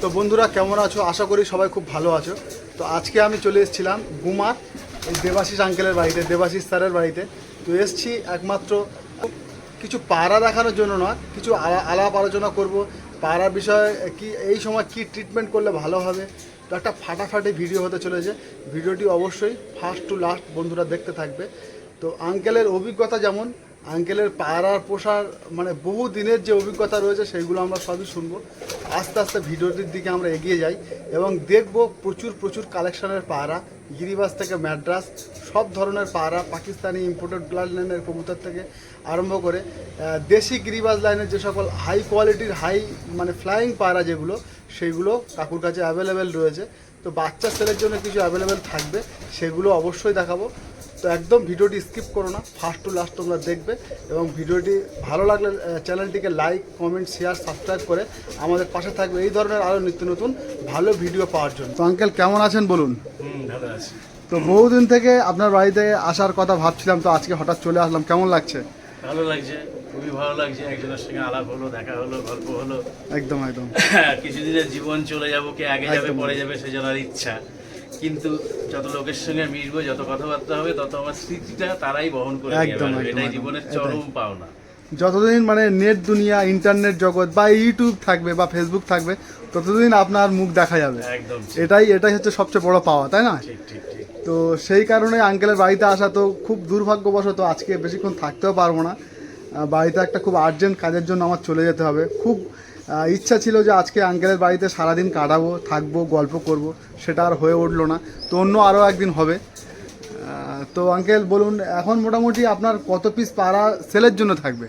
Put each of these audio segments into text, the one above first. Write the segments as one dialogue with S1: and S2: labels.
S1: তো বন্ধুরা, কেমন আছো? আশা করি সবাই খুব ভালো আছো। তো আজকে আমি চলে এসেছিলাম গুমার, এই দেবাশিস আঙ্কেলের বাড়িতে, দেবাশিস স্যারের বাড়িতে। তো এসছি একমাত্র কিছু পাড়া দেখানোর জন্য না কিছু আলা- আলাপ আলোচনা করব। পাড়ার বিষয়ে কি, এই সময় কি ট্রিটমেন্ট করলে ভালো হবে? তো একটা ফাটাফাটি ভিডিও হতে চলেছে। ভিডিওটি অবশ্যই ফার্স্ট টু লাস্ট বন্ধুরা দেখতে থাকবে। তো আঙ্কেলের অভিজ্ঞতা যেমন আঙ্কেলের পাড়ার পোষার মানে বহু দিনের যে অভিজ্ঞতা রয়েছে সেইগুলো আমরা সবই শুনব। আস্তে আস্তে ভিডিওটির দিকে আমরা এগিয়ে যাই এবং দেখব প্রচুর প্রচুর কালেকশনের পায়রা গিরিবাস থেকে ম্যাড্রাস, সব ধরনের পায়রা পাকিস্তানি ইম্পোর্টেড ব্লাড লাইনের কবুতর থেকে আরম্ভ করে দেশি গিরিবাজ লাইনের যে সকল হাই কোয়ালিটির হাই মানে ফ্লাইং পায়রা যেগুলো সেইগুলো কাকুর কাছে অ্যাভেলেবেল রয়েছে। তো বাচ্চা ছেলের জন্য কিছু অ্যাভেলেবেল থাকবে, সেগুলো অবশ্যই দেখাবো। তো একদম ভিডিওটি স্কিপ করো না। ফার্স্ট টু লাস্ট তোমরা দেখবে এবং ভিডিওটি ভালো লাগলে চ্যানেলটিকে লাইক কমেন্ট শেয়ার সাবস্ক্রাইব করে আমাদের পাশে থাকবে। এই ধরনের আরও নিত্য নতুন ভালো ভিডিও পাওয়ার জন্য। তো আঙ্কেল কেমন আছেন বলুন?
S2: ভালো আছি।
S1: তো বহুদিন থেকে আপনার বাড়িতে আসার কথা ভাবছিলাম তো আজকে হঠাৎ চলে আসলাম। কেমন লাগছে?
S2: ভালো লাগছে খুবই ভালো লাগছে। একজনের সঙ্গে আলাপ হলো দেখা হলো গল্প হলো।
S1: একদম একদম।
S2: কিছুদিনের জীবন চলে যাব কে আগে যাবে পরে যাবে সে জানার ইচ্ছা। কিন্তু যত লোকের সঙ্গে মিশবো যত কথাবার্তা হবে তত আমার স্মৃতিটা তারাই বহন করে
S1: একদম,
S2: এটাই জীবনের চরম পাওনা।
S1: যতদিন মানে নেট দুনিয়া ইন্টারনেট জগৎ বা ইউটিউব থাকবে বা ফেসবুক থাকবে ততদিন আপনার মুখ দেখা যাবে। এটাই এটাই হচ্ছে সবচেয়ে বড় পাওয়া তাই না? তো সেই কারণে আঙ্কেলের বাড়িতে আসা তো খুব দুর্ভাগ্যবশত আজকে বেশিক্ষণ থাকতেও পারব না। বাড়িতে একটা খুব আর্জেন্ট কাজের জন্য আমার চলে যেতে হবে। খুব ইচ্ছা ছিল যে আজকে আঙ্কেলের বাড়িতে সারাদিন কাটাবো থাকব গল্প করব সেটা আর হয়ে উঠল না। তো অন্য আরও একদিন হবে। তো আঙ্কেল বলুন এখন মোটামুটি আপনার কত পিস পাড়া সেলের জন্য থাকবে?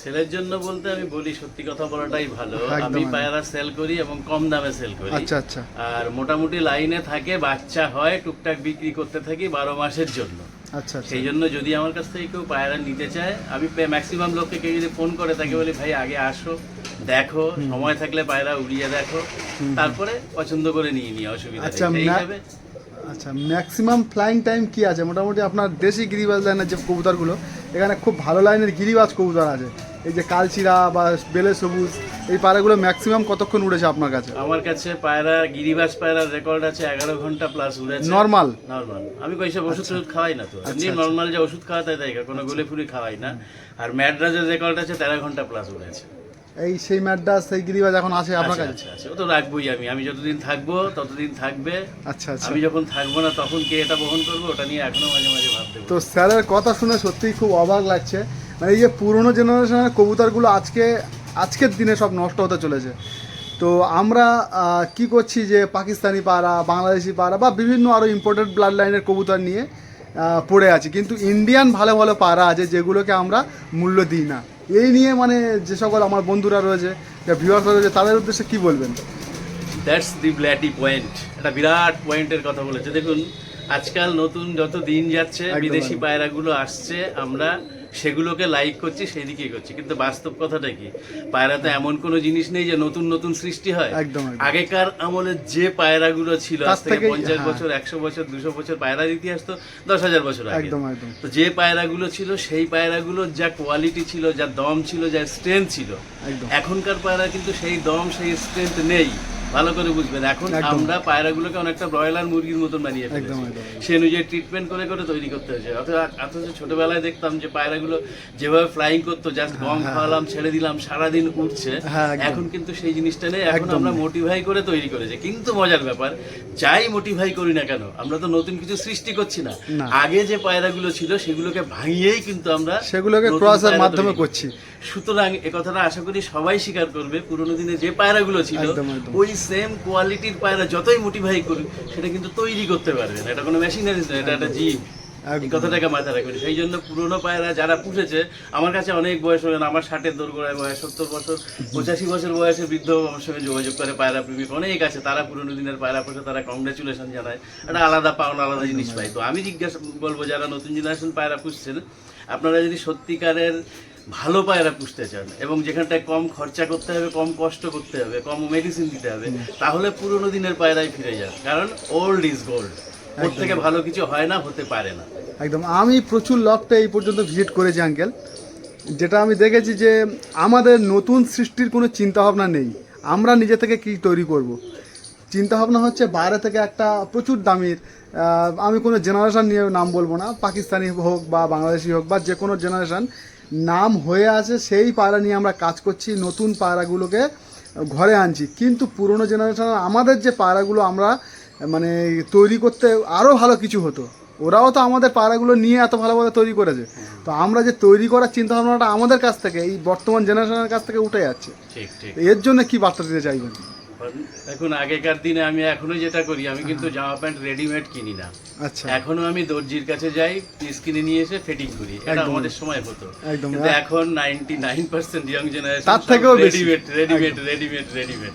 S2: সেলের জন্য বলতে আমি বলি সত্যি কথা বলাটাই ভালো। আমি পায়রা সেল করি এবং কম দামে সেল করি।
S1: আচ্ছা আচ্ছা।
S2: আর মোটামুটি লাইনে থাকে বাচ্চা হয় টুকটাক বিক্রি করতে থাকি বারো মাসের জন্য।
S1: আচ্ছা আচ্ছা।
S2: সেই জন্য যদি আমার কাছ থেকে কেউ পায়রা নিতে চায় আমি ম্যাক্সিমাম লোককে কেউ যদি ফোন করে তাকে বলি ভাই আগে আসো। দেখো সময় থাকলে পায়রা উড়িয়ে দেখো। তারপরে পছন্দ করে নিয়ে নিয়ে অসুবিধা
S1: আচ্ছা, আচ্ছা ম্যাক্সিমাম ফ্লাইং টাইম কি আছে? মোটামুটি আপনার দেশি গিরিবাজ লাইনের যে কবুতরগুলো এখানে খুব ভালো লাইনের গিরিবাজ কবুতর আছে। এই যে কালচিরা বা বেলে সবুজ এই পাড়াগুলো ম্যাক্সিমাম কতক্ষণ উড়েছে আপনার কাছে?
S2: আমার কাছে পায়রা গিরিবাস পায়রার রেকর্ড আছে এগারো ঘণ্টা প্লাস উড়েছে।
S1: নর্মাল
S2: নর্মাল আমি কইসব ওষুধ টষুধ খাওয়াই না তো। এমনি
S1: আচ্ছা।
S2: নর্মাল যে ওষুধ খাওয়াতে তাই কোনো গুলে ফুলি খাওয়াই না। আর ম্যাড্রাজের রেকর্ড আছে তেরো ঘণ্টা প্লাস উড়েছে।
S1: এই সেই ম্যাডাস সেই গিরিবাজ এখন আছে আপনার কাছে?
S2: আছে, আছে। ও তো রাখবোই আমি। আমি যতদিন থাকব ততদিন থাকবে।
S1: আচ্ছা আচ্ছা।
S2: আমি যখন থাকব না তখন কে এটা বহন করব ওটা নিয়ে এখনও মাঝে মাঝে ভাবতে
S1: তো স্যারের কথা শুনে সত্যিই খুব অবাক লাগছে। মানে এই যে পুরনো জেনারেশনের কবুতরগুলো আজকে আজকের দিনে সব নষ্ট হতে চলেছে। তো আমরা কি করছি যে পাকিস্তানি পাড়া বাংলাদেশি পাড়া বা বিভিন্ন আরও ইম্পোর্টেড ব্লাড লাইনের কবুতর নিয়ে পড়ে আছি। কিন্তু ইন্ডিয়ান ভালো ভালো পাড়া আছে যেগুলোকে আমরা মূল্য দিই না। এই নিয়ে মানে যে সকল আমার বন্ধুরা রয়েছে যা ভিউয়ার রয়েছে তাদের উদ্দেশ্যে কি বলবেন?
S2: দ্যাটস দি ব্ল্যাটি পয়েন্ট একটা বিরাট পয়েন্টের কথা বলেছে। দেখুন আজকাল নতুন যত দিন যাচ্ছে বিদেশি পায়রাগুলো আসছে আমরা সেগুলোকে লাইক করছি সেই দিকেই করছি কিন্তু বাস্তব কথাটা কি? পায়রাতে এমন কোনো জিনিস নেই যে নতুন নতুন সৃষ্টি হয়।
S1: একদম।
S2: আগেকার আমলে যে পায়রাগুলো ছিল আজ থেকে পঞ্চাশ
S1: হ্যাঁ।
S2: বছর একশো বছর দুশো বছর পায়রার ইতিহাস তো দশ হাজার বছর আগে।
S1: একদম একদম।
S2: তো যে পায়রাগুলো ছিল সেই পায়রাগুলোর যা কোয়ালিটি ছিল যা দম ছিল যা স্ট্রেংথ ছিল এখনকার পায়রা কিন্তু সেই দম সেই স্ট্রেংথ নেই। ভালো করে বুঝবেন। এখন। আমরা পায়রাগুলোকে অনেকটা ব্রয়লার মুরগির মতন বানিয়ে
S1: একদম,
S2: ফেলেছি। সে অনুযায়ী ট্রিটমেন্ট করে করে তৈরি করতে হয়েছে। অথচ ছোটবেলায় দেখতাম যে পায়রাগুলো যেভাবে ফ্লাইং করতো জাস্ট গম খাওয়ালাম ছেড়ে দিলাম সারাদিন উঠছে।
S1: হ্যাঁ,
S2: এখন কিন্তু সেই জিনিসটা নেই। এখন আমরা মোটিভাই করে তৈরি করেছি। কিন্তু মজার ব্যাপার যাই মোটিভাই করি না কেন আমরা তো নতুন কিছু সৃষ্টি করছি না।
S1: না।
S2: আগে যে পায়রাগুলো ছিল সেগুলোকে ভাঙিয়েই কিন্তু আমরা
S1: সেগুলোকে ক্রসের মাধ্যমে করছি।
S2: সুতরাং এ কথাটা আশা করি সবাই স্বীকার করবে। পুরোনো দিনে যে পায়রাগুলো ছিল। ওই সেম কোয়ালিটির পায়রা যতই মোটিভাই করুক সেটা কিন্তু তৈরি করতে পারবে না। এটা কোনো মেশিনারিজ না এটা একটা জীব। এই কথাটাকে মাথায় রাখবেন। সেই জন্য পুরোনো পায়রা যারা পুষেছে আমার কাছে অনেক বয়স হলেন আমার ষাটের দোরগোড়ায় বয়স সত্তর বছর পঁচাশি বছর বয়সে বৃদ্ধ আমার সঙ্গে যোগাযোগ করে পায়রা প্রেমিক অনেক আছে তারা পুরোনো দিনের পায়রা পুষে তারা কংগ্রেচুলেশন জানায়। একটা আলাদা পাওনা আলাদা জিনিস পাই তো আমি জিজ্ঞাসা বলব যারা নতুন জেনারেশন পায়রা পুষছেন আপনারা যদি সত্যিকারের ভালো পায়রা পুষতে চান এবং যেখানটায় কম খরচা করতে হবে কম কষ্ট করতে হবে কম মেডিসিন দিতে হবে তাহলে পুরোনো দিনের পায়রাই ফিরে যান কারণ ওল্ড ইজ গোল্ড ওর থেকে ভালো কিছু হয় না হতে পারে না।
S1: একদম। আমি প্রচুর লকটা এই পর্যন্ত ভিজিট করেছি আঙ্কেল যেটা আমি দেখেছি যে আমাদের নতুন সৃষ্টির কোনো চিন্তাভাবনা নেই। আমরা নিজে থেকে কি তৈরি করব। চিন্তা ভাবনা হচ্ছে বাইরে থেকে একটা প্রচুর দামির আমি কোনো জেনারেশন নিয়ে নাম বলব না। পাকিস্তানি হোক বা বাংলাদেশি হোক বা যে কোনো জেনারেশন নাম হয়ে আছে সেই পায়রা নিয়ে আমরা কাজ করছি নতুন পায়রাগুলোকে ঘরে আনছি। কিন্তু পুরনো জেনারেশন আমাদের যে পায়রাগুলো আমরা মানে তৈরি করতে আরও ভালো কিছু হতো। ওরাও তো আমাদের পায়রাগুলো নিয়ে এত ভালোভাবে তৈরি করেছে। তো আমরা যে তৈরি করার চিন্তা ভাবনাটা আমাদের কাছ থেকে এই বর্তমান জেনারেশনের কাছ থেকে উঠে যাচ্ছে। এর জন্য কি বার্তা দিতে চাইবেন?
S2: এখন আগেকার দিনে আমি এখনও যেটা করি আমি কিন্তু জামা প্যান্ট রেডিমেড কিনি না।
S1: আচ্ছা।
S2: এখনও আমি দর্জির কাছে যাই পিস কিনে নিয়ে এসে ফিটিং করি। এটা আমাদের সময় হতো। কিন্তু এখন ninety nine percent young generation
S1: তার থেকেও
S2: রেডিমেড রেডিমেড রেডিমেড রেডিমেড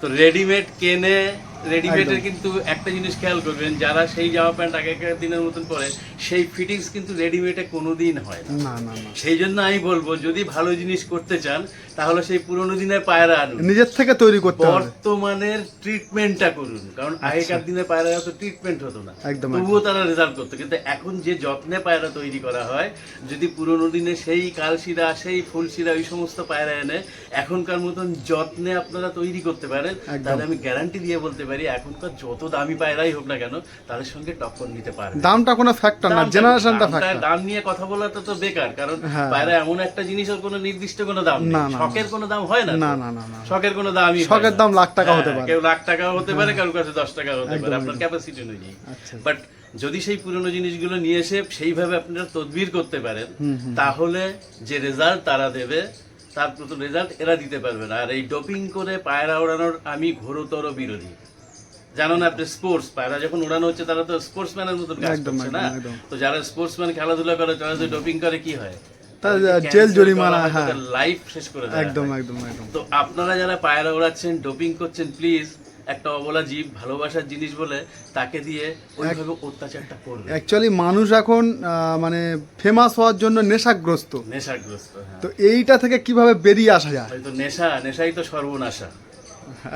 S2: তো রেডিমেড কেনে রেডিমেডের কিন্তু একটা জিনিস খেয়াল করবেন যারা সেই জামা প্যান্ট আগেকার দিনের মতন পরে সেই ফিটিংস কিন্তু রেডিমেডে কোনোদিন হয় না।
S1: না না না।
S2: সেই জন্য আমি বলব যদি ভালো জিনিস করতে চান তাহলে সেই পুরোনো দিনের পায়রা আনুন।
S1: নিজের থেকে তৈরি করতে
S2: বর্তমানের ট্রিটমেন্টটা করুন। কারণ আগেকার দিনে পায়রা তো ট্রিটমেন্ট হতো না।
S1: আচ্ছা। একদম,
S2: তবুও তারা রেজাল্ট করতো। কিন্তু এখন যে যত্নে পায়রা তৈরি করা হয় যদি পুরোনো দিনে সেই কালশিরা সেই ফুলশিরা ওই সমস্ত পায়রা এনে এখনকার মতন যত্নে আপনারা তৈরি করতে পারেন তাহলে আমি গ্যারান্টি দিয়ে বলতে পারি এখনকার যত দামি পায়রাই হোক না কেন তাদের সঙ্গে টক্কর নিতে পারবে
S1: দামটা কোনো ফ্যাক্টর না জেনারেশনটা ফ্যাক্টর
S2: দাম নিয়ে কথা বলাটা তো বেকার কারণ
S1: হ্যাঁ।
S2: পায়রা এমন একটা জিনিসের কোনো নির্দিষ্ট কোনো দাম নেই। শখের কোনো দাম হয় না
S1: না না না
S2: শখের কোনো দামই
S1: শখের দাম লাখ টাকা
S2: হ্যাঁ,
S1: হতে পারে।
S2: কেউ লাখ টাকা হতে পারে কারোর কাছে দশ টাকা হতে পারে। আপনার ক্যাপাসিটি অনুযায়ী।
S1: আচ্ছা।
S2: বাট যদি সেই পুরনো জিনিসগুলো নিয়ে এসে সেইভাবে আপনারা তদবির করতে পারেন তাহলে যে রেজাল্ট তারা দেবে তার রেজাল্ট এরা দিতে পারবে না। আর এই ডোপিং করে পায়রা ওড়ানোর আমি ঘোরতর বিরোধী। জানো না আপনি স্পোর্টস পায়রা যখন ওড়ানো হচ্ছে তারা তো স্পোর্টসম্যানের মতন কাজ করছে না। তো যারা স্পোর্টসম্যান খেলাধুলা করে তারা যদি ডোপিং করে কি হয়?
S1: জেল জরিমানা, হ্যাঁ।
S2: লাইফ শেষ করে দেয়
S1: একদম একদম একদম।
S2: তো আপনারা যারা পায়রা ওড়াচ্ছেন ডোপিং করছেন প্লিজ একটা অবলা জীব ভালোবাসার জিনিস বলে তাকে দিয়ে ওইভাবে অত্যাচারটা করবে
S1: অ্যাকচুয়ালি মানুষ এখন মানে ফেমাস হওয়ার জন্য নেশাগ্রস্ত।
S2: নেশাগ্রস্ত হ্যাঁ।
S1: তো এইটা থেকে কীভাবে বেরিয়ে আসা যায়?
S2: হয়তো নেশা নেশাই তো সর্বনাশা।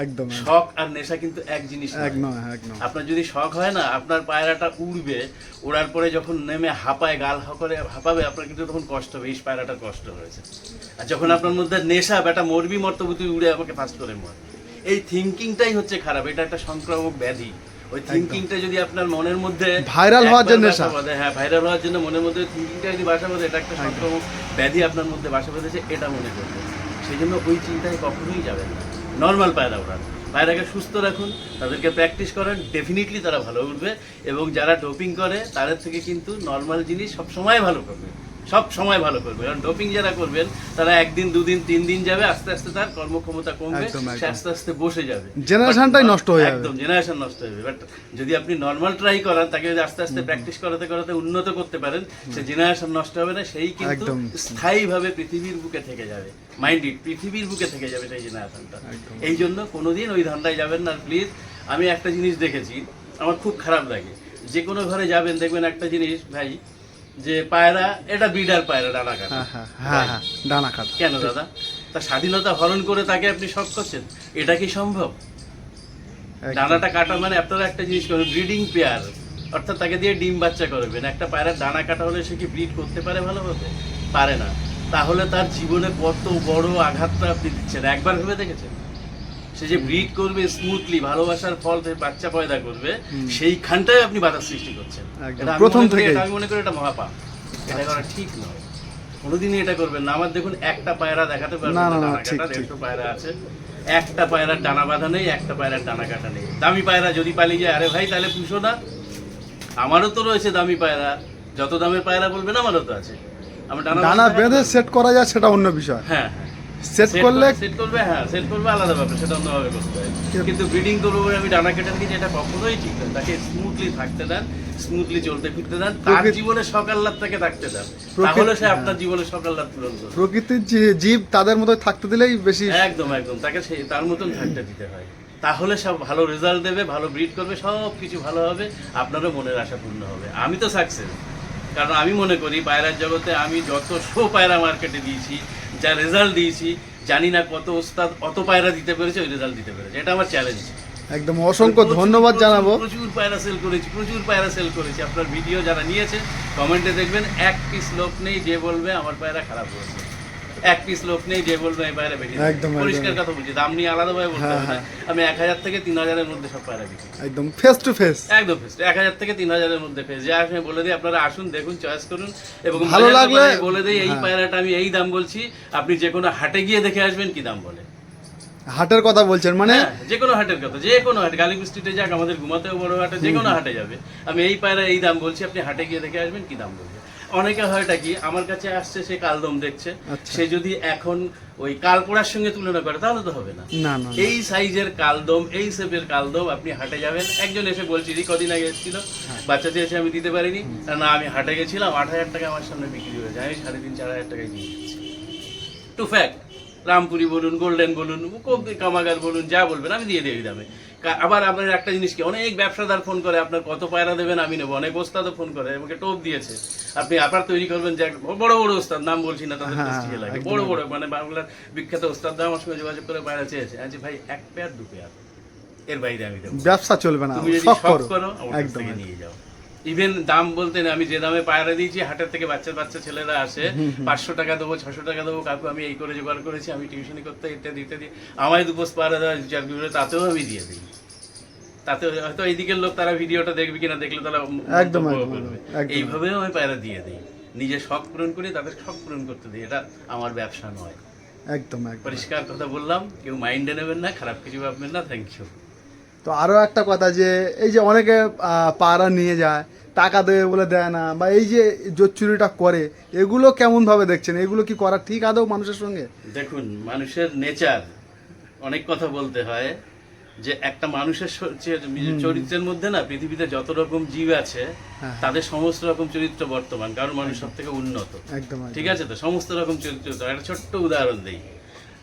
S1: একদম
S2: শখ আর নেশা কিন্তু এক জিনিস
S1: একদম একদম।
S2: আপনার যদি শখ হয় না আপনার পায়রাটা উড়বে ওড়ার পরে যখন নেমে হাঁপায় গাল করে হাঁপাবে আপনার কিন্তু তখন কষ্ট হবে এই পায়রাটার কষ্ট হয়েছে। আর যখন আপনার মধ্যে নেশা বেটা মরবি উড়ে আমাকে ফার্স্ট করে মর। এই থিঙ্কিংটাই হচ্ছে খারাপ এটা একটা সংক্রামক ব্যাধি। ওই থিঙ্কিংটা যদি আপনার মনের মধ্যে
S1: Viral হওয়ার জন্য
S2: হ্যাঁ ভাইরাল হওয়ার জন্য মনের মধ্যে থিঙ্কিংটা যদি বাসা বাঁধে এটা একটা সংক্রামক ব্যাধি আপনার মধ্যে বাসা বেঁধেছে এটা মনে করবে। সেই জন্য ওই চিন্তায় কখনোই যাবেন না। নর্মাল পায়রা ওড়ান। পায়রাকে সুস্থ রাখুন, তাদেরকে প্র্যাকটিস করেন ডেফিনেটলি তারা ভালো উঠবে এবং যারা ডোপিং করে, তাদের থেকে কিন্তু নর্মাল জিনিস সবসময় ভালো করবে। সব সময় ভালো করবে। কারণ ডোপিং যারা করবেন তারা একদিন দুদিন তিন দিন যাবে আস্তে আস্তে তার কর্মক্ষমতা কমবে সে আস্তে আস্তে বসে যাবে। But-
S1: নষ্ট হয়ে যাবে।
S2: একদম জেনারেশন নষ্ট হয়ে যাবে। বাট যদি আপনি নর্মাল ট্রাই করান তাকে যদি আস্তে আস্তে প্র্যাকটিস করাতে করাতে উন্নত করতে পারেন সে জেনারেশন নষ্ট হবে না সেই কিন্তু। স্থায়ীভাবে পৃথিবীর বুকে থেকে যাবে। মাইন্ড ইট পৃথিবীর বুকে থেকে যাবে সেই জেনারেশনটা। এই জন্য কোনোদিন ওই ধান্দায় যাবেন না প্লিজ আমি একটা জিনিস দেখেছি আমার খুব খারাপ লাগে। যে কোনো ঘরে যাবেন দেখবেন একটা জিনিস ভাই যে পায়রা এটা বিডার পায়রা ডানা কাটা।
S1: হ্যাঁ হ্যাঁ হ্যাঁ হ্যাঁ ডানা কাটা।
S2: কেন দাদা? তার স্বাধীনতা হরণ করে তাকে আপনি শখ করছেন? এটা কি সম্ভব? ডানাটা কাটা মানে আপনারা একটা জিনিস করবেন ব্রিডিং পেয়ার। অর্থাৎ তাকে দিয়ে ডিম বাচ্চা করবেন। একটা পায়রার ডানা কাটা হলে সে কি ব্রিড করতে পারে ভালোভাবে? পারে না। তাহলে তার জীবনে কত বড় আঘাতটা আপনি দিচ্ছেন? একবার ভেবে দেখেছেন? সে যে ব্রিড করবে স্মুথলি ভালোবাসার ফল বাচ্চা পয়দা করবে সেইখানটায় আপনি বাধা সৃষ্টি করছেন।
S1: প্রথম।
S2: এটা আমি মনে করি এটা মহাপাপ। এটা করা ঠিক নয়। কোনোদিনই এটা করবেন না। আমার দেখুন একটা পায়রা দেখাতে পারবেন
S1: না।
S2: দেড়শো পায়রা আছে। একটা পায়রার ডানা বাঁধা নেই একটা পায়রার ডানা কাটা নেই। দামি পায়রা যদি পালিয়ে যায় আরে ভাই তাহলে পুষো না। আমারও তো রয়েছে দামি পায়রা। যত দামের পায়রা বলবেন আমারও তো আছে। আমার ডানা
S1: ডানা
S2: বেঁধে
S1: সেট করা যায় সেটা অন্য বিষয়।
S2: হ্যাঁ হ্যাঁ।
S1: সেট করলে
S2: সেট করবে হ্যাঁ সেট করবে আলাদা ব্যাপার সেটা অন্যভাবে করতে হয়। কিন্তু ব্রিডিং করব বলে আমি ডানা কেটে কখনোই ঠিক নয় তাকে স্মুথলি থাকতে দেন স্মুথলি চলতে ফিরতে দেন তার জীবনে সকাল্লাদ তাকে থাকতে দেন। তাহলে সে
S1: হ্যাঁ।
S2: আপনার জীবনে সকাল্লাদ পূরণ করবে।
S1: প্রকৃতির যে জীব তাদের মতোই থাকতে দিলেই বেশি
S2: একদম একদম। তাকে সেই তার মতন থাকতে দিতে হয়। তাহলে সব ভালো রেজাল্ট দেবে ভালো ব্রিড করবে সব কিছু ভালো হবে আপনারও মনের আশা পূর্ণ হবে। আমি তো সাকসেস কারণ আমি মনে করি পায়রার জগতে আমি যত শো পায়রা মার্কেটে দিয়েছি যা রেজাল্ট দিয়েছি জানি না কত ওস্তাদ অত পায়রা দিতে পেরেছে ওই রেজাল্ট দিতে পেরেছে। এটা আমার চ্যালেঞ্জ
S1: একদম অসংখ্য ধন্যবাদ জানাব।
S2: প্রচুর পায়রা সেল করেছি প্রচুর পায়রা সেল করেছি। আপনার ভিডিও যারা নিয়েছে কমেন্টে দেখবেন এক পিস লোক নেই যে বলবে আমার পায়রা খারাপ হয়েছে। এক পিস লোক নেই যে বলবে এই পায়রা বেশি
S1: একদম।
S2: পরিষ্কার কথা বলছি দাম নিয়ে আলাদাভাবে বলতে
S1: হ্যাঁ,
S2: হবে আমি এক হাজার থেকে তিন হাজারের মধ্যে সব পায়রা বিক্রি
S1: একদম ফেস টু ফেস
S2: একদম ফিক্সড এক হাজার থেকে তিন হাজারের মধ্যে ফেস যে আসলে বলে দিই আপনারা আসুন দেখুন চয়েস করুন এবং
S1: ভালো লাগলে-
S2: বলে দিই এই
S1: হ্যাঁ।
S2: পায়রাটা আমি এই দাম বলছি আপনি যে কোনো হাটে গিয়ে দেখে আসবেন কি দাম বলে।
S1: হাটের কথা বলছেন মানে?
S2: হ্যাঁ, যে কোনো হাটের কথা যে কোনো হাটে কালীপুর স্ট্রিটে যাক আমাদের ঘুমাতেও বড় হাটে যে কোনো হাটে যাবে। আমি এই পায়রা এই দাম বলছি আপনি হাটে গিয়ে দেখে আসবেন কি দাম বলবে। অনেকে হয়টা কি আমার কাছে আসছে সে কালদম দেখছে।
S1: আচ্ছা।
S2: সে যদি এখন ওই কালপোড়ার সঙ্গে তুলনা করে তাহলে তো হবে না।
S1: না না না।
S2: এই সাইজের কালদম এই শেপের কালদম আপনি হাটে যাবেন। একজন এসে বলছি কদিন আগে এসেছিল? বাচ্চা এসে আমি দিতে পারিনি। না আমি হাটে গেছিলাম আট হাজার টাকা আমার সামনে বিক্রি হয়েছে। আমি সাড়ে তিন চার হাজার টাকায় নিয়ে এসেছি। টু ফ্যাক্ট রামপুরি বলুন গোল্ডেন বলুন কামাগার বলুন যা বলবেন আমি দিয়ে এই দামে। আবার আপনার একটা জিনিস কি অনেক ব্যবসাদার ফোন করে আপনার কত পায়রা দেবেন আমি নেব। অনেক ওস্তাদও ফোন করে আমাকে টোপ দিয়েছে। আপনি আবার তৈরি করবেন যে বড় বড় ওস্তাদ নাম বলছি না তাদের
S1: হ্যাঁ,
S2: লাগে। বড় বড় মানে বাংলার বিখ্যাত ওস্তাদরা আমার সঙ্গে যোগাযোগ করে পায়রা চেয়েছে। আজ ভাই এক পেয়ার দু পেয়ার এর বাইরে আমি
S1: ব্যবসা চলবে না
S2: তুমি যদি
S1: শখ করো।
S2: আমার। নিয়ে যাও। ইভেন দাম বলতে না আমি যে দামে পায়রা দিয়েছি হাটের থেকে বাচ্চা বাচ্চা ছেলেরা আসে পাঁচশো টাকা দেবো ছশো টাকা দেবো কাকু আমি এই করে জোগাড় করেছি আমি টিউশনি করতে ইত্যাদি ইত্যাদি। আমায় দুপোস পায়রা দেওয়া চার বিঘে তাতেও আমি দিয়ে দিই। তাতে হয়তো এই দিকের লোক তারা ভিডিওটা দেখবে কিনা দেখলে তারা
S1: একদম।
S2: এইভাবেও আমি পায়রা দিয়ে দিই। নিজের শখ পূরণ করি তাদের শখ পূরণ করতে দিই। এটা আমার ব্যবসা নয়।
S1: একদম একদম।
S2: পরিষ্কার কথা বললাম কেউ মাইন্ডে নেবেন না খারাপ কিছু ভাববেন না থ্যাংক ইউ
S1: তো আরও একটা কথা যে এই যে অনেকে পাড়া নিয়ে যায় টাকা দেবে বলে দেয় না বা এই যে জোর চুরিটা করে এগুলো কেমন ভাবে দেখছেন? এগুলো কি করা ঠিক আদৌ মানুষের সঙ্গে?
S2: দেখুন মানুষের নেচার অনেক কথা বলতে হয় যে একটা মানুষের চরিত্রের মধ্যে না পৃথিবীতে যত রকম জীব আছে
S1: হ্যাঁ।
S2: তাদের সমস্ত রকম চরিত্র বর্তমান কারণ মানুষ সব থেকে উন্নত। ঠিক আছে তো? সমস্ত রকম চরিত্র একটা ছোট্ট উদাহরণ দেই।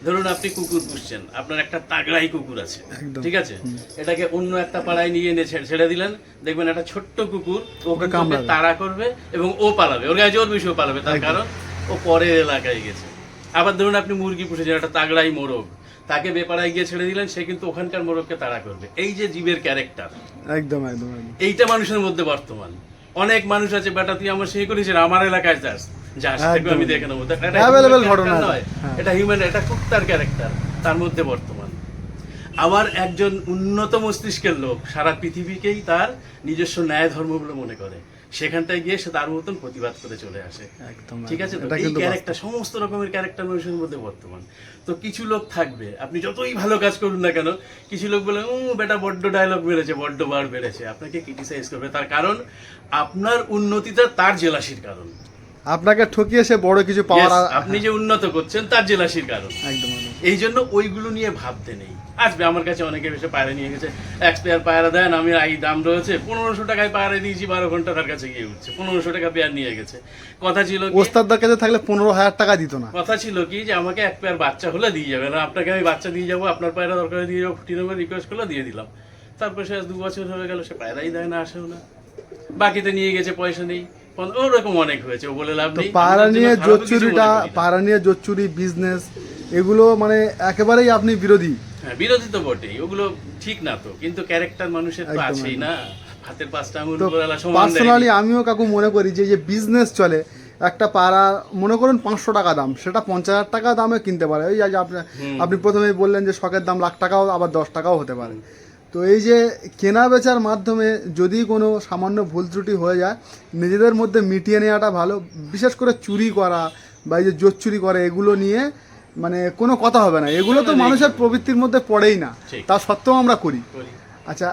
S2: ধরুন আপনি কুকুর পুষছেন আপনার একটা তাগড়াই কুকুর আছে ঠিক আছে? এটাকে অন্য একটা পাড়ায় নিয়ে এনে ছেড়ে- দিলেন দেখবেন একটা ছোট্ট কুকুর ওকে
S1: কামড়াবে।
S2: তাড়া করবে এবং ও পালাবে ওর গায়ে জোর ও পালাবে তার কারণ ও পরের এলাকায় গেছে। আবার ধরুন আপনি মুরগি পুষেছেন একটা তাগড়াই মোরগ তাকে বেপাড়ায় গিয়ে ছেড়ে দিলেন সে কিন্তু ওখানকার মোরগকে তাড়া করবে। এই যে জীবের ক্যারেক্টার
S1: একদম একদম
S2: এইটা মানুষের মধ্যে বর্তমান। অনেক মানুষ আছে বেটা তুই আমার সেই করেছিস আমার এলাকায় যাস। আমি দেখে নেব।
S1: ঘটনা এটা। হ্যাঁ।
S2: এটা এটা ক্যারেক্টার তার মধ্যে বর্তমান। আবার একজন উন্নত মস্তিষ্কের লোক সারা পৃথিবীকেই তার নিজস্ব ন্যায় ধর্ম বলে মনে করে। সেখানটায় গিয়ে সে তার মতন প্রতিবাদ করে চলে আসে।
S1: একদম
S2: ঠিক আছে এই ক্যারেক্টার সমস্ত রকমের ক্যারেক্টার মানুষের মধ্যে বর্তমান। তো কিছু লোক থাকবে আপনি যতই ভালো কাজ করুন না কেন কিছু লোক বলে ও বেটা বড্ড ডায়লগ বেড়েছে বড্ড বার বেড়েছে। আপনাকে ক্রিটিসাইজ করবে। তার কারণ আপনার উন্নতিটা তার জেলাসির কারণ।
S1: আপনাকে ঠকিয়ে সে বড় কিছু পাওয়ার
S2: আপনি যে উন্নত করছেন তার জেলাসির কারণ।
S1: একদম
S2: এই জন্য ওইগুলো নিয়ে ভাবতে নেই। আসবে আমার কাছে অনেকে এসে পায়রা নিয়ে গেছে। এক পেয়ার পায়রা দেন আমি এই দাম রয়েছে। পনেরোশো টাকায় পায়রা দিয়েছি বারো ঘণ্টা তার কাছে গিয়ে উঠছে। পনেরোশো টাকা পেয়ার নিয়ে গেছে। কথা ছিল
S1: ওস্তাদদের কাছে থাকলে পনেরো হাজার টাকা দিত না।
S2: কথা ছিল কি যে আমাকে এক পেয়ার বাচ্চা হলে দিয়ে যাবে না। আপনাকে আমি বাচ্চা দিয়ে যাব আপনার পায়রা দরকার দিয়ে যাব ফুটি নেব রিকোয়েস্ট করলে দিয়ে দিলাম। তারপর সে আজ দু বছর হয়ে গেল সে পায়রাই দেয় না আসেও না। বাকিতে নিয়ে গেছে পয়সা নেই। ওরকম অনেক হয়েছে ও বলে লাভ নেই
S1: পাড়া নিয়ে জোচ্চুরিটা। পাড়া নিয়ে জোচ্চুরি বিজনেস এগুলো মানে একেবারেই আপনি বিরোধী।
S2: হ্যাঁ বিরোধী তো বটেই ওগুলো ঠিক না তো কিন্তু ক্যারেক্টার মানুষের তো আছেই না হাতের পাঁচটা আঙুল
S1: পার্সোনালি আমিও কাকু মনে করি যে যে বিজনেস চলে একটা পাড়া মনে করুন পাঁচশো টাকা দাম সেটা পঞ্চাশ হাজার টাকা দামে কিনতে পারে। ওই আপনি আপনি প্রথমেই বললেন যে শখের দাম লাখ টাকাও আবার দশ টাকাও হতে পারে। তো এই যে কেনা বেচার মাধ্যমে যদি কোনো সামান্য ভুল ত্রুটি হয়ে যায় নিজেদের মধ্যে মিটিয়ে নেওয়াটা ভালো। বিশেষ করে চুরি করা বা এই যে জোর চুরি করা এগুলো নিয়ে মানে কোনো কথা হবে না। এগুলো তো মানুষের প্রবৃত্তির মধ্যে পড়েই না। তা সত্ত্বেও আমরা করি। আচ্ছা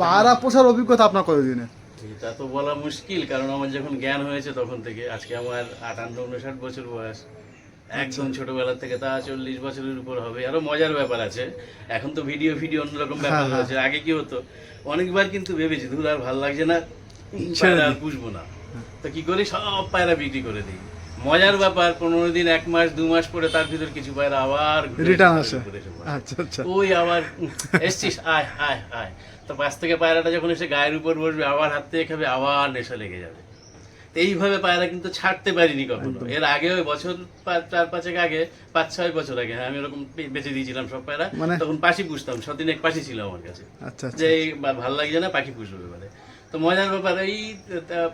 S1: পাড়া পোষার অভিজ্ঞতা আপনার কতদিনের?
S2: এটা তো বলা মুশকিল কারণ আমার যখন জ্ঞান হয়েছে তখন থেকে। আজকে আমার আটান্ন উনষাট বছর বয়স। একদম ছোটবেলা থেকে তা চল্লিশ বছরের উপর হবে আরও মজার ব্যাপার আছে। এখন তো ভিডিও ভিডিও অন্যরকম ব্যাপার হয়েছে আগে কি হতো? অনেকবার কিন্তু ভেবেছি দূর আর ভালো লাগছে না পায়রা আর পুষবো না। তো কি করি? সব পায়রা বিক্রি করে দিই। মজার ব্যাপার পনেরো দিন এক মাস দু মাস পরে তার ভিতর কিছু পায়রা আবার
S1: রিটার্ন আসে। আচ্ছা আচ্ছা।
S2: ওই আবার এসছিস? আয় আয় আয়। তো পাশ থেকে পায়রাটা যখন এসে গায়ের উপর বসবে আবার হাত থেকে খাবে আবার নেশা লেগে যাবে। তো এইভাবে পায়রা কিন্তু ছাড়তে পারিনি কখনো। এর আগে ওই বছর পাঁচ- চার পাঁচেক আগে পাঁচ ছয় বছর আগে হ্যাঁ আমি ওরকম বেঁচে দিয়েছিলাম সব পায়রা।
S1: মানে-
S2: তখন পাখি পুষতাম সদিন এক পাখি ছিল আমার কাছে।
S1: আচ্ছা আচ্ছা
S2: যে এই ভালো লাগছে না পাখি পুষবে এবারে তো মজার ব্যাপার এই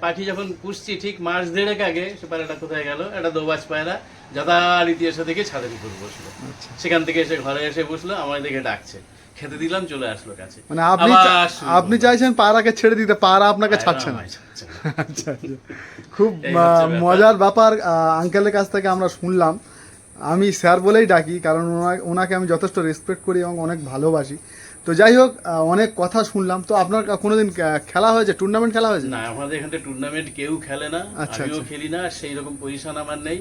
S2: পাখি যখন পুষছি ঠিক মাস দেড়েক আগে সে পায়রাটা কোথায় গেল? একটা দোবাজ পায়রা যথারীতি এসে দেখে ছাদের উপর বসল।
S1: আচ্ছা।
S2: সেখান থেকে এসে ঘরে এসে বসল আমার দেখে ডাকছে। খেতে দিলাম চলে আসলো কাছে।
S1: মানে আপনি আপনি চাইছেন পায়রাকে ছেড়ে দিতে পায়রা আপনাকে ছাড়ছে না। আচ্ছা আচ্ছা। খুব মজার ব্যাপার আঙ্কেলের কাছ থেকে আমরা শুনলাম। আমি স্যার বলেই ডাকি কারণ ওনা- ওনাকে আমি যথেষ্ট রেসপেক্ট করি এবং অনেক ভালোবাসি। তো যাই হোক অনেক কথা শুনলাম। তো আপনার কোনোদিন খেলা হয়েছে? টুর্নামেন্ট খেলা হয়েছে?
S2: না আমাদের এখানে টুর্নামেন্ট কেউ খেলে না।
S1: আচ্ছা,
S2: আমিও
S1: আচ্ছা।
S2: খেলি না সেই রকম পজিশন আমার নেই।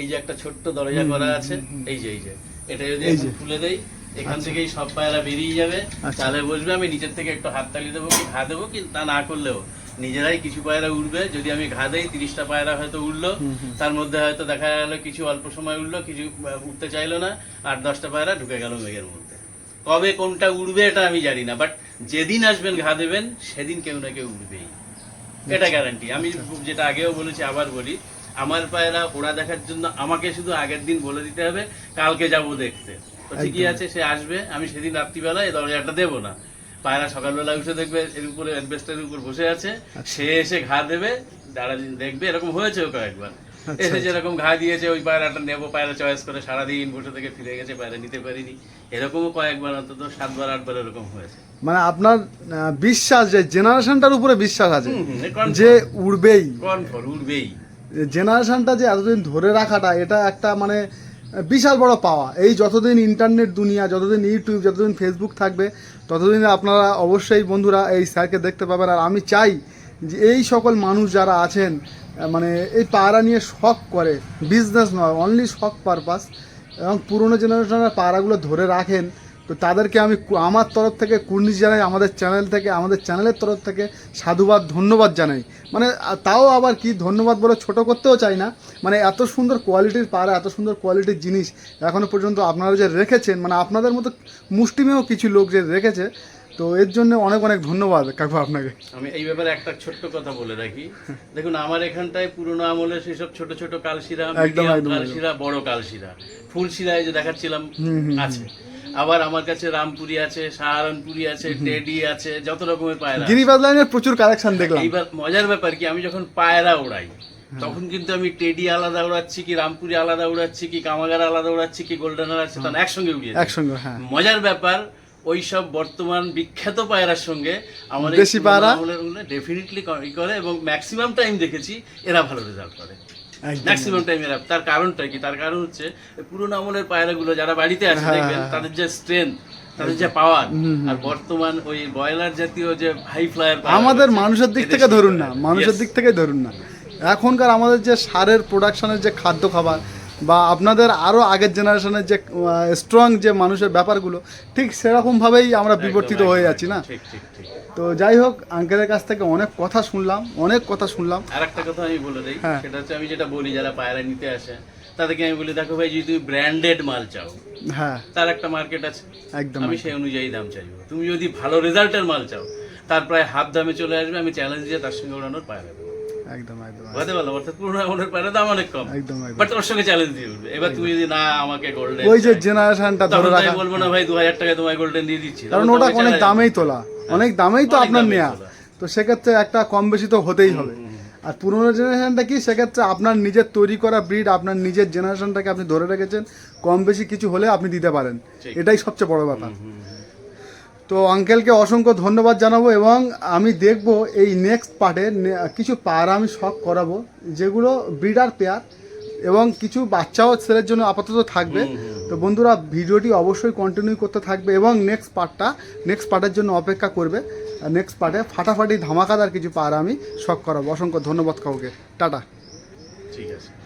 S2: এই যে একটা ছোট্ট দরজা করা আছে এই যে এই যে। এটা যদি। খুলে দেই এখান থেকেই সব পায়রা বেরিয়ে যাবে।
S1: আচ্ছা।
S2: তাহলে বসবে আমি নিচের থেকে একটু হাততালি দেবো কি ঘা দেবো কি তা না করলেও। নিজেরাই কিছু পায়রা উঠবে যদি আমি ঘা দেই তিরিশটা পায়রা হয়তো উঠল তার মধ্যে হয়তো দেখা গেলো কিছু অল্প সময় উঠল কিছু উঠতে চাইলো না আট দশটা পায়রা ঢুকে গেল মেঘের মধ্যে। কবে কোনটা উড়বে এটা আমি জানি না বাট যেদিন আসবেন ঘা দেবেন সেদিন কেউ না কেউ উঠবেই এটা গ্যারান্টি আমি যেটা আগেও বলেছি আবার বলি আমার পায়রা ওরা দেখার জন্য আমাকে শুধু আগের দিন বলে দিতে হবে কালকে যাব দেখতে। তো ঠিকই আছে সে আসবে আমি সেদিন রাত্রিবেলা এই দরজাটা দেবো না। পায়রা সকালবেলা উঠে দেখবে এর উপরে অ্যাডভেস্টারের উপর বসে আছে সে এসে ঘা দেবে দাঁড়া দেখবে এরকম হয়েছে কয়েকবার। এসে যেরকম ঘা দিয়েছে ওই পায়রাটা নেব পায়রা চয়েস করে সারাদিন বসে থেকে ফিরে গেছে পায়রা নিতে পারিনি। এরকমও কয়েকবার অন্তত সাতবার আটবার এরকম হয়েছে।
S1: মানে আপনার বিশ্বাস যে জেনারেশনটার উপরে বিশ্বাস আছে। যে উড়বেই।
S2: কনফার্ম উঠবেই
S1: জেনারেশনটা যে এতদিন ধরে রাখাটা এটা একটা মানে বিশাল বড় পাওয়া। এই যতদিন ইন্টারনেট দুনিয়া যতদিন ইউটিউব যতদিন ফেসবুক থাকবে ততদিন আপনারা অবশ্যই বন্ধুরা এই স্যারকে দেখতে পাবেন। আর আমি চাই যে এই সকল মানুষ যারা আছেন মানে এই পায়রা নিয়ে শখ করে বিজনেস নয় অনলি শখ পারপাস এবং পুরনো জেনারেশনের পায়রাগুলো ধরে রাখেন, তো তাদেরকে আমি আমার তরফ থেকে কুর্নিশ জানাই, আমাদের চ্যানেল থেকে, আমাদের চ্যানেলের তরফ থেকে সাধুবাদ, ধন্যবাদ জানাই। মানে তাও আবার কি ধন্যবাদ বলে ছোট করতেও চাই না। মানে এত সুন্দর কোয়ালিটির পাড়া, এত সুন্দর কোয়ালিটির জিনিস এখনও পর্যন্ত আপনারা যে রেখেছেন মানে আপনাদের মতো মুষ্টিমেয় কিছু লোক যে রেখেছে তো এর জন্য অনেক অনেক ধন্যবাদ কাকু আপনাকে।
S2: আমি এই ব্যাপারে একটা ছোট্ট কথা বলে রাখি। দেখুন আমার এখানটায় পুরোনো আমলে সেসব ছোট ছোট কালশিরা কালশিরা বড় কালশিরা। ফুল শিরায় যে দেখাচ্ছিলাম আছে। আবার আমার কাছে রামপুরি আছে সাহারানপুরি আছে টেডি আছে যত রকমের পায়রা
S1: গিরিবাজ লাইনের প্রচুর কালেকশন দেখলাম।
S2: এইবার মজার ব্যাপার কি আমি যখন পায়রা ওড়াই তখন কিন্তু আমি টেডি আলাদা উড়াচ্ছি কি রামপুরি আলাদা উড়াচ্ছি কি কামাগার আলাদা উড়াচ্ছি কি গোল্ডেন উড়াচ্ছি তখন একসঙ্গে উড়িয়ে
S1: একসঙ্গে হ্যাঁ।
S2: মজার ব্যাপার ওই সব বর্তমান বিখ্যাত পায়রার সঙ্গে আমার
S1: দেশি পায়রা?
S2: ডেফিনেটলি করে এবং ম্যাক্সিমাম টাইম দেখেছি এরা ভালো রেজাল্ট করে। ম্যাক্সিমাম টাইম এরা। তার কারণটা কি? তার কারণ হচ্ছে পুরোনো আমলের পায়রাগুলো যারা বাড়িতে আছে
S1: হ্যাঁ,
S2: দেখবেন তাদের যে স্ট্রেংথ তাদের যে পাওয়ার আর বর্তমান ওই ব্রয়লার জাতীয় যে হাই ফ্লায়ার
S1: আমাদের মানুষের দিক থেকে ধরুন না মানুষের দিক থেকে ধরুন না। এখনকার আমাদের যে সারের প্রোডাকশনের যে খাদ্য খাবার বা আপনাদের আরও আগের জেনারেশনের যে স্ট্রং যে মানুষের ব্যাপারগুলো ঠিক সেরকমভাবেই আমরা বিবর্তিত হয়ে যাচ্ছি না?
S2: ঠিক ঠিক ঠিক।
S1: তো যাই হোক আঙ্কেলের কাছ থেকে অনেক কথা শুনলাম অনেক কথা শুনলাম।
S2: আর একটা কথা আমি বলে দিই
S1: হ্যাঁ।
S2: সেটা হচ্ছে আমি যেটা বলি যারা পায়রা নিতে আসে তাদেরকে আমি বলি দেখো ভাই যদি তুমি ব্র্যান্ডেড মাল চাও
S1: হ্যাঁ।
S2: তার একটা মার্কেট আছে।
S1: একদম
S2: আমি সেই অনুযায়ী দাম চাইব। তুমি যদি ভালো রেজাল্টের মাল চাও তার প্রায় হাফ দামে চলে আসবে আমি চ্যালেঞ্জ দিয়ে তার সঙ্গে ওড়ানোর পায়রা দেবো।
S1: একদম একদম
S2: বুঝতে পারলাম অর্থাৎ পুরোনো আমলের পায়রা দাম অনেক কম।
S1: একদম একদম।
S2: বাট ওর সঙ্গে চ্যালেঞ্জ দিয়ে উঠবে। এবার তুমি যদি না আমাকে গোল্ডেন
S1: ওই যে জেনারেশনটা ধরে রাখা।
S2: বলব না ভাই দু হাজার টাকা তোমায় গোল্ডেন দিয়ে দিচ্ছি।
S1: কারণ ওটা অনেক দামেই তোলা। অনেক দামেই তো আপনার নেয়া। তো সেক্ষেত্রে একটা কম বেশি তো হতেই হবে। আর পুরোনো জেনারেশনটা কি? সেক্ষেত্রে আপনার নিজের তৈরি করা ব্রিড আপনার নিজের জেনারেশনটাকে আপনি ধরে রেখেছেন। কম বেশি কিছু হলে আপনি দিতে পারেন। এটাই সবচেয়ে বড় ব্যাপার। তো আঙ্কেলকে অসংখ্য ধন্যবাদ জানাব এবং আমি দেখব এই নেক্সট পার্টে কিছু পায়রা আমি শখ করাবো যেগুলো ব্রিডার পেয়ার এবং কিছু বাচ্চাও ছেলের জন্য আপাতত থাকবে। তো বন্ধুরা ভিডিওটি অবশ্যই কন্টিনিউ করতে থাকবে এবং নেক্সট পার্টটা নেক্সট পার্টের জন্য অপেক্ষা করবে। নেক্সট পার্টে ফাটাফাটি ধামাকাদার কিছু পায়রা আমি শখ করাবো। অসংখ্য ধন্যবাদ কাউকে। টাটা।
S2: ঠিক আছে।